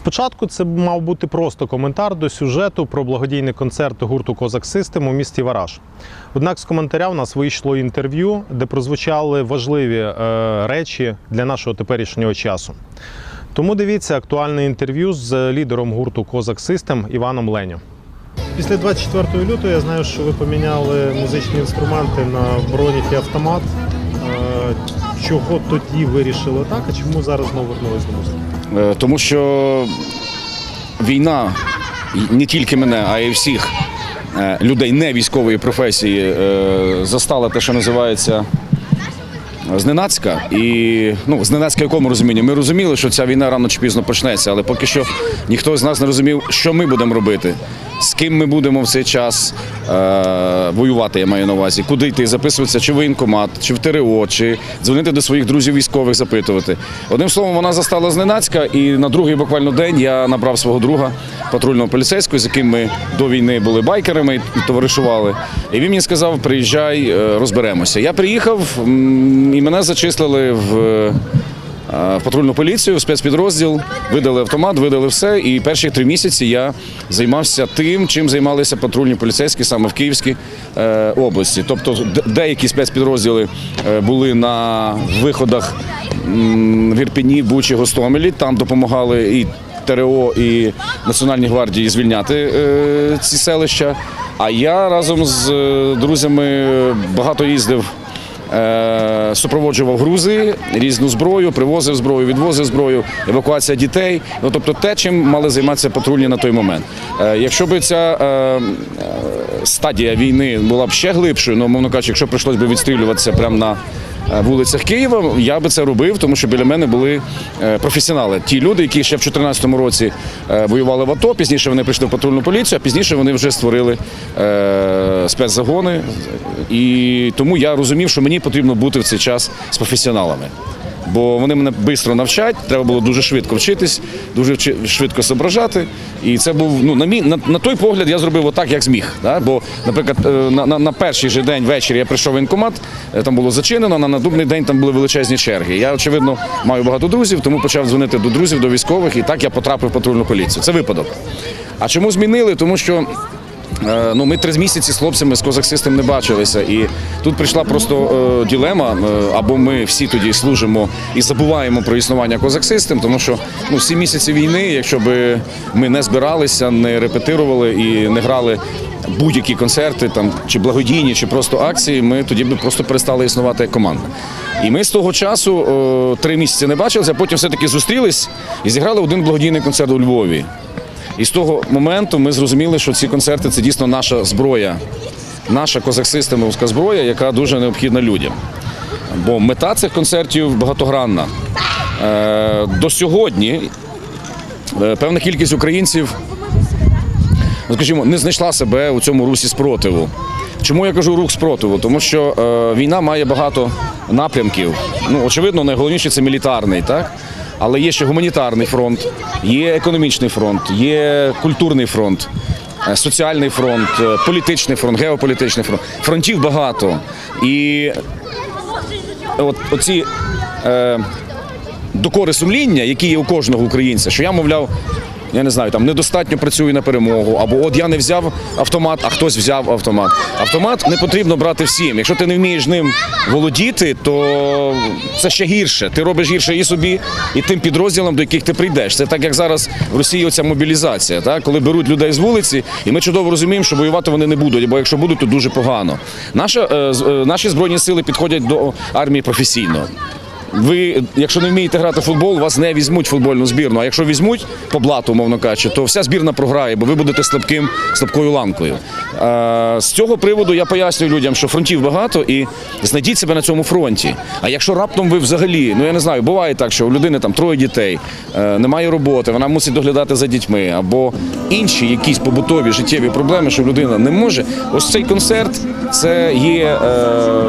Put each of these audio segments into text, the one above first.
Спочатку це мав бути просто коментар до сюжету про благодійний концерт гурту Козак Систем у місті Вараж. Однак з коментаря в нас вийшло інтерв'ю, де прозвучали важливі е, речі для нашого теперішнього часу. Тому дивіться актуальне інтерв'ю з лідером гурту Козак Систем Іваном Леню. Після 24 лютого я знаю, що ви поміняли музичні інструменти на бронік і автомат. Е, Чого тоді вирішили так, а чому зараз знову вернулись до музики? Е, Тому що війна не тільки мене, а й всіх е, людей не військової професії е, застала те, що називається зненацька. І ну, зненацька якому розумінні? Ми розуміли, що ця війна рано чи пізно почнеться, але поки що ніхто з нас не розумів, що ми будемо робити. З ким ми будемо в цей час е, воювати, я маю на увазі, куди йти, записуватися, чи в воєнкомат, чи в ТРО, чи дзвонити до своїх друзів військових, запитувати. Одним словом, вона застала зненацька, і на другий буквально день я набрав свого друга патрульного поліцейського, з яким ми до війни були байкерами і товаришували. І він мені сказав: приїжджай, е, розберемося. Я приїхав і мене зачислили в. Патрульну поліцію, спецпідрозділ, видали автомат, видали все. І перші три місяці я займався тим, чим займалися патрульні поліцейські саме в Київській е, області. Тобто деякі спецпідрозділи е, були на виходах в Ірпіні, Бучі, Гостомелі. Там допомагали і ТРО, і Національній гвардії звільняти е, ці селища. А я разом з друзями багато їздив супроводжував грузи, різну зброю, привозив зброю, відвозив зброю, евакуація дітей. Ну тобто те, чим мали займатися патрульні на той момент. Е, якщо б ця е, е, стадія війни була б ще глибшою, ну мовно кажучи, якщо прийшлось би відстрілюватися прямо на е, вулицях Києва, я би це робив, тому що біля мене були е, професіонали. Ті люди, які ще в 2014 році е, воювали в АТО, пізніше вони прийшли в патрульну поліцію, а пізніше вони вже створили е, спецзагони. І тому я розумів, що мені потрібно бути в цей час з професіоналами. Бо вони мене швидко навчать, треба було дуже швидко вчитись, дуже швидко зображати. І це був ну на мій на, на той погляд я зробив отак, як зміг. Да? Бо, наприклад, е, на, на, на перший же день ввечері я прийшов в воєнкомат, е, там було зачинено. На наступний день там були величезні черги. Я очевидно маю багато друзів, тому почав дзвонити до друзів, до військових, і так я потрапив в патрульну поліцію. Це випадок. А чому змінили? Тому що Ну, ми три місяці з хлопцями з Козак Систем не бачилися, і тут прийшла просто е, ділема, е, або ми всі тоді служимо і забуваємо про існування козаксистем, тому що ну, всі місяці війни, якщо б ми не збиралися, не репетирували і не грали будь-які концерти, там чи благодійні, чи просто акції, ми тоді б просто перестали існувати як команда. І ми з того часу е, три місяці не бачилися, потім все-таки зустрілись і зіграли один благодійний концерт у Львові. І з того моменту ми зрозуміли, що ці концерти це дійсно наша зброя, наша козаксистемовська зброя, яка дуже необхідна людям. Бо мета цих концертів багатогранна. Е, До сьогодні е, певна кількість українців, ну, скажімо, не знайшла себе у цьому русі спротиву. Чому я кажу рух спротиву? Тому що е, війна має багато напрямків. Ну, очевидно, найголовніше це мілітарний, так? Але є ще гуманітарний фронт, є економічний фронт, є культурний фронт, е, соціальний фронт, е, політичний фронт, геополітичний фронт. Фронтів багато. І от оці е, докори сумління, які є у кожного українця, що я, мовляв, я не знаю, там недостатньо працюю на перемогу, або от я не взяв автомат, а хтось взяв автомат. Автомат не потрібно брати всім. Якщо ти не вмієш ним володіти, то це ще гірше. Ти робиш гірше і собі, і тим підрозділам, до яких ти прийдеш. Це так, як зараз в Росії оця мобілізація, так? коли беруть людей з вулиці, і ми чудово розуміємо, що воювати вони не будуть, бо якщо будуть, то дуже погано. Наша, е, е, наші збройні сили підходять до армії професійно. Ви, якщо не вмієте грати в футбол, вас не візьмуть в футбольну збірну. А якщо візьмуть по блату, мовно кажучи, то вся збірна програє, бо ви будете слабким, слабкою ланкою. Е, з цього приводу я пояснюю людям, що фронтів багато і знайдіть себе на цьому фронті. А якщо раптом ви взагалі, ну я не знаю, буває так, що у людини там троє дітей, е, немає роботи, вона мусить доглядати за дітьми, або інші якісь побутові життєві проблеми, що людина не може. Ось цей концерт це є е,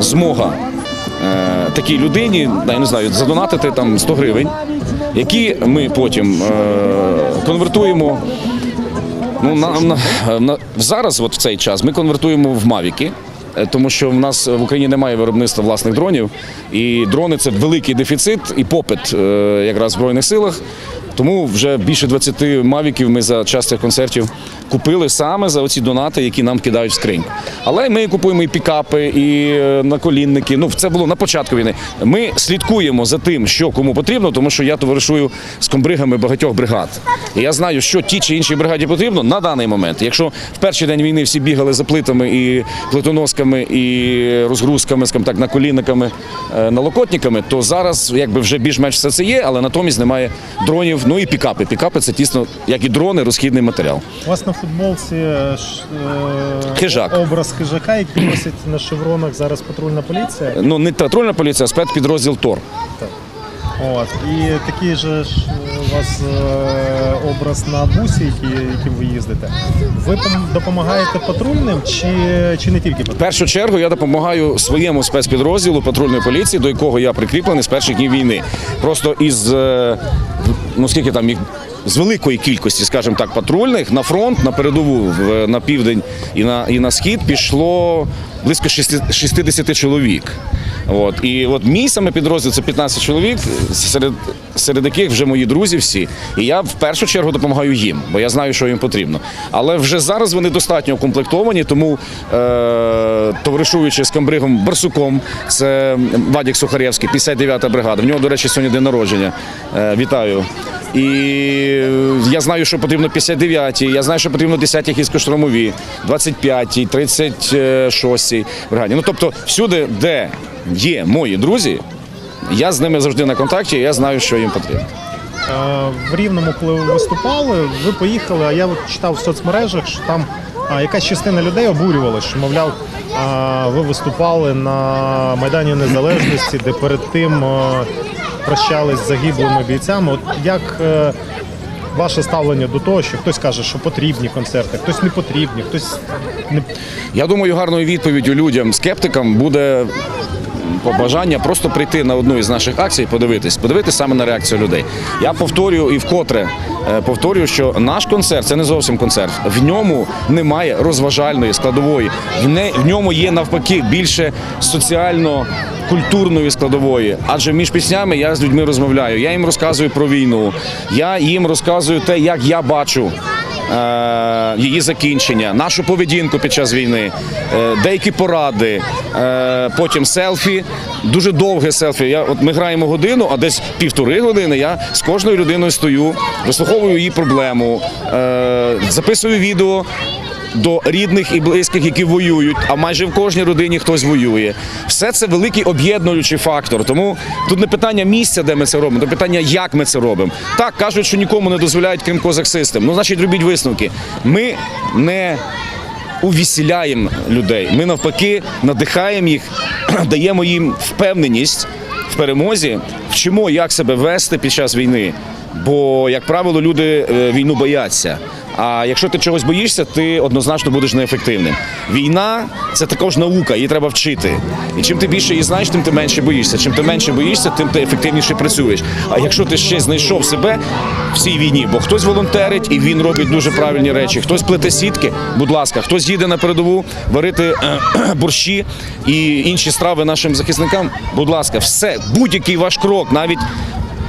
змога такій людині, я не знаю, задонатити там 100 гривень, які ми потім е, конвертуємо. Ну, на, на, на, зараз, от в цей час, ми конвертуємо в Мавіки. е, Тому що в нас в Україні немає виробництва власних дронів, і дрони це великий дефіцит і попит е, якраз в збройних силах. Тому вже більше 20 мавіків ми за час цих концертів купили саме за оці донати, які нам кидають в скриньку. Але ми купуємо і пікапи, і е, наколінники. Ну, це було на початку війни. Ми слідкуємо за тим, що кому потрібно, тому що я товаришую з комбригами багатьох бригад. І я знаю, що ті чи іншій бригаді потрібно на даний момент. Якщо в перший день війни всі бігали за плитами і плитоносками, і розгрузками, скажімо так, наколінниками, е, налокотниками, то зараз якби вже більш-менш все це є, але натомість немає дронів. Ну і пікапи. Пікапи це тісно, як і дрони, розхідний матеріал. У вас на футболці е, е, Хижак. образ хижака, який носить на шевронах зараз патрульна поліція. Ну не патрульна поліція, а спецпідрозділ ТОР. От. І такий же ж у вас е, образ на бусі, який, яким ви їздите. Ви пом- допомагаєте патрульним чи, чи не тільки В першу чергу я допомагаю своєму спецпідрозділу патрульної поліції, до якого я прикріплений з перших днів війни. Просто із е, ну скільки там їх. З великої кількості, скажімо так, патрульних на фронт, на передову, на південь і на, і на схід пішло близько 60 60 чоловік. От. І от мій саме підрозділ це 15 чоловік, серед, серед яких вже мої друзі всі. І я в першу чергу допомагаю їм, бо я знаю, що їм потрібно. Але вже зараз вони достатньо укомплектовані, тому е, товаришуючи з комбригом Барсуком, це Вадік Сухаревський, 59-та бригада. В нього, до речі, сьогодні день народження. Е, вітаю. І я знаю, що потрібно 59-й, я знаю, що потрібно 10-й гірсько-штурмові, 25-й, 36-й бригаді. Ну тобто, всюди, де є мої друзі, я з ними завжди на контакті, я знаю, що їм потрібно. Е, В Рівному, коли ви виступали, ви поїхали, а я от читав в соцмережах, що там якась частина людей обурювалася, що, мовляв, ви виступали на Майдані Незалежності, де перед тим е, прощались з загиблими бійцями. От як е, ваше ставлення до того, що хтось каже, що потрібні концерти, хтось не потрібні, хтось не Я думаю, гарною відповіддю людям, скептикам буде побажання просто прийти на одну із наших акцій, подивитись, подивитись саме на реакцію людей. Я повторюю і вкотре е, повторюю, що наш концерт це не зовсім концерт. В ньому немає розважальної складової. В, не, в ньому є навпаки більше соціально. Культурної складової, адже між піснями я з людьми розмовляю. Я їм розказую про війну, я їм розказую те, як я бачу її закінчення, нашу поведінку під час війни, е, деякі поради, е, потім селфі, дуже довге селфі. Я, от ми граємо годину, а десь півтори години я з кожною людиною стою, вислуховую її проблему, е, записую відео. До рідних і близьких, які воюють, а майже в кожній родині хтось воює. Все це великий об'єднуючий фактор. Тому тут не питання місця, де ми це робимо, то питання, як ми це робимо. Так кажуть, що нікому не дозволяють, крім козаксистем. Ну, значить, робіть висновки. Ми не увісіляємо людей. Ми навпаки надихаємо їх, даємо їм впевненість в перемозі, вчимо, як себе вести під час війни. Бо, як правило, люди е, війну бояться. А якщо ти чогось боїшся, ти однозначно будеш неефективним. Війна це також наука, її треба вчити. І чим ти більше її знаєш, тим ти менше боїшся. Чим ти менше боїшся, тим ти ефективніше працюєш. А якщо ти ще знайшов себе в цій війні, бо хтось волонтерить і він робить дуже правильні речі, хтось плете сітки, будь ласка, хтось їде на передову варити е, борщі і інші страви нашим захисникам. Будь ласка, все, будь-який ваш крок, навіть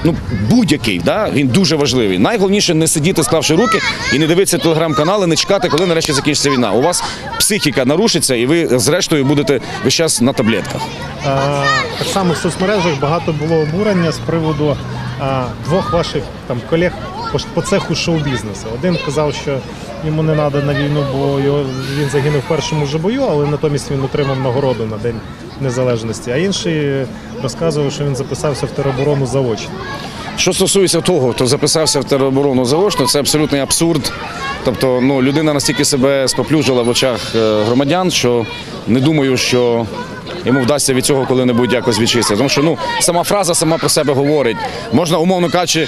ну будь-який, да, він дуже важливий. Найголовніше не сидіти, склавши руки і не дивитися телеграм-канали, не чекати, коли нарешті закінчиться війна. У вас психіка нарушиться, і ви зрештою будете весь час на таблетках. Е, Так само в соцмережах багато було обурення з приводу е, двох ваших там колег по, цеху шоу-бізнесу. Один казав, що йому не треба на війну, бо його, він загинув в першому же бою, але натомість він отримав нагороду на День Незалежності. А інший розказував, що він записався в тероборону заочно. Що стосується того, хто записався в тероборону заочно, це абсолютний абсурд. Тобто, ну людина настільки себе споплюжила в очах е, громадян, що не думаю, що йому вдасться від цього коли-небудь якось відчистити. Тому що ну сама фраза сама про себе говорить. Можна, умовно кажучи,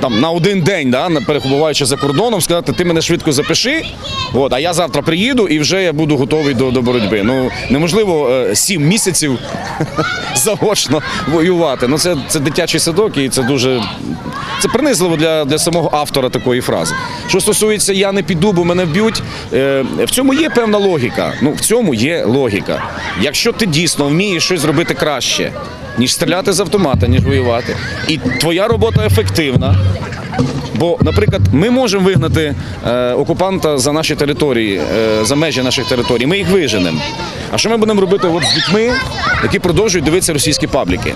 там на один день, да, перебуваючи за кордоном, сказати, ти мене швидко запиши, от, а я завтра приїду і вже я буду готовий до, до боротьби. Ну неможливо е, сім місяців заочно воювати. Ну це, це дитячий садок, і це дуже це принизливо для, для самого автора такої фрази. Що стосується я не піду, бо мене вб'ють. Е, в цьому є певна логіка. Ну в цьому є логіка. Якщо ти дійсно вмієш щось зробити краще. ніж стріляти з автомата, ніж воювати. І твоя робота ефективна. Бо, наприклад, ми можемо вигнати е, окупанта за наші території, е, за межі наших територій. Ми їх виженемо. А що ми будемо робити от з дітьми, які продовжують дивитися російські пабліки?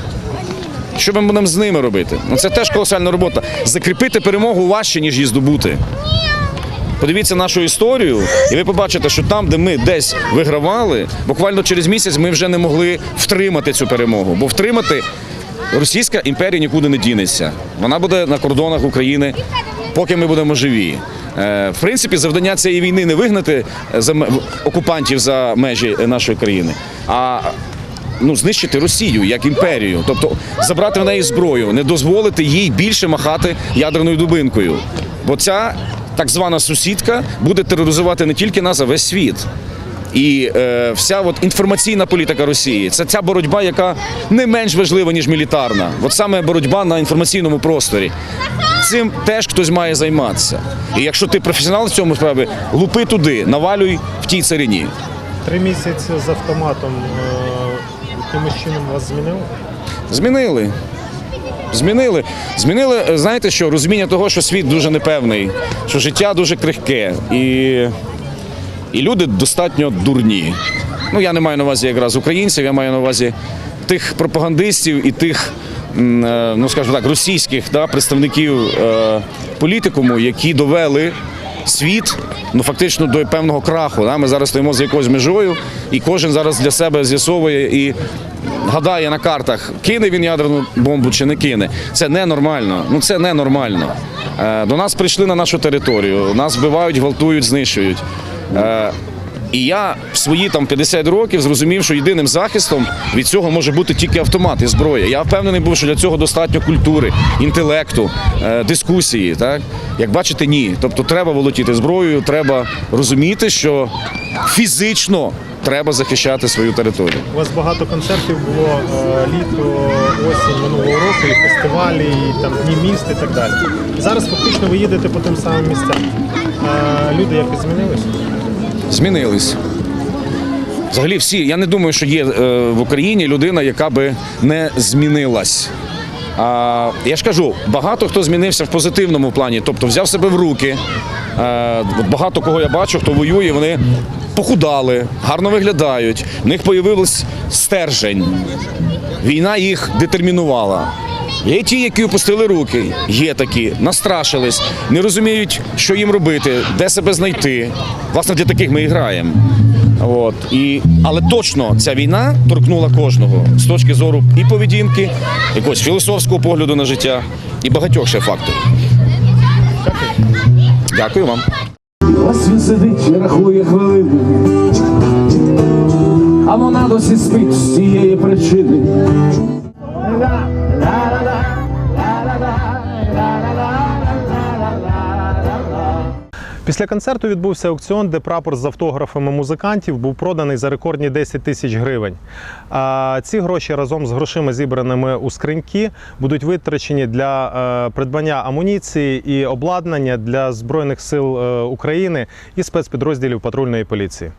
Що ми будемо з ними робити? Ну це теж колосальна робота. Закріпити перемогу важче, ніж її здобути. Подивіться нашу історію, і ви побачите, що там, де ми десь вигравали, буквально через місяць ми вже не могли втримати цю перемогу. Бо втримати Російська імперія нікуди не дінеться. Вона буде на кордонах України, поки ми будемо живі. Е, В принципі, завдання цієї війни не вигнати окупантів за межі нашої країни, а ну, знищити Росію як імперію, тобто забрати в неї зброю, не дозволити їй більше махати ядерною дубинкою. Бо ця так звана сусідка буде тероризувати не тільки нас, а весь світ. І е, вся от інформаційна політика Росії це ця боротьба, яка не менш важлива, ніж мілітарна. От саме боротьба на інформаційному просторі. Цим теж хтось має займатися. І якщо ти професіонал в цьому справі, лупи туди, навалюй в тій царині. Три місяці з автоматом е, якимось чином вас змінило? Змінили. Змінили. Змінили, е, знаєте що, розуміння того, що світ дуже непевний, що життя дуже крихке, і, і люди достатньо дурні. Ну, я не маю на увазі якраз українців, я маю на увазі тих пропагандистів і тих, е, ну скажімо так, російських да, представників е, політикуму, які довели світ ну фактично до певного краху. Да? Ми зараз стоїмо за якоюсь межою, і кожен зараз для себе з'ясовує і гадає на картах, кине він ядерну бомбу чи не кине. Це ненормально. Ну це ненормально. Е, До нас прийшли на нашу територію, нас вбивають, гвалтують, знищують. І я в свої там 50 років зрозумів, що єдиним захистом від цього може бути тільки автомат і зброя. Я впевнений був, що для цього достатньо культури, інтелекту, е, дискусії. Так як бачите, ні. Тобто треба володіти зброєю, треба розуміти, що фізично треба захищати свою територію. У вас багато концертів було е, літо, осінь минулого року, і фестивалі, і там дні міст і так далі. Зараз фактично ви їдете по тим самим місцям. Е, люди якось змінилися? Змінились. Взагалі, всі. Я не думаю, що є е, в Україні людина, яка би не змінилась. А, я ж кажу, багато хто змінився в позитивному плані, тобто взяв себе в руки. Е, багато кого я бачу, хто воює, вони похудали, гарно виглядають. В них появився стержень. Війна їх детермінувала. Є ті, які опустили руки, є такі, настрашились, не розуміють, що їм робити, де себе знайти. Власне, для таких ми і граємо. От. І, але точно ця війна торкнула кожного з точки зору і поведінки, якогось філософського погляду на життя і багатьох ще факторів. Дякую вам. Ось він сидить і рахує хвилини, а вона досі спить з цієї причини. Після концерту відбувся аукціон, де прапор з автографами музикантів був проданий за рекордні 10 тисяч гривень. А ці гроші разом з грошима, зібраними у скриньки, будуть витрачені для е, придбання амуніції і обладнання для збройних сил е, України і спецпідрозділів патрульної поліції.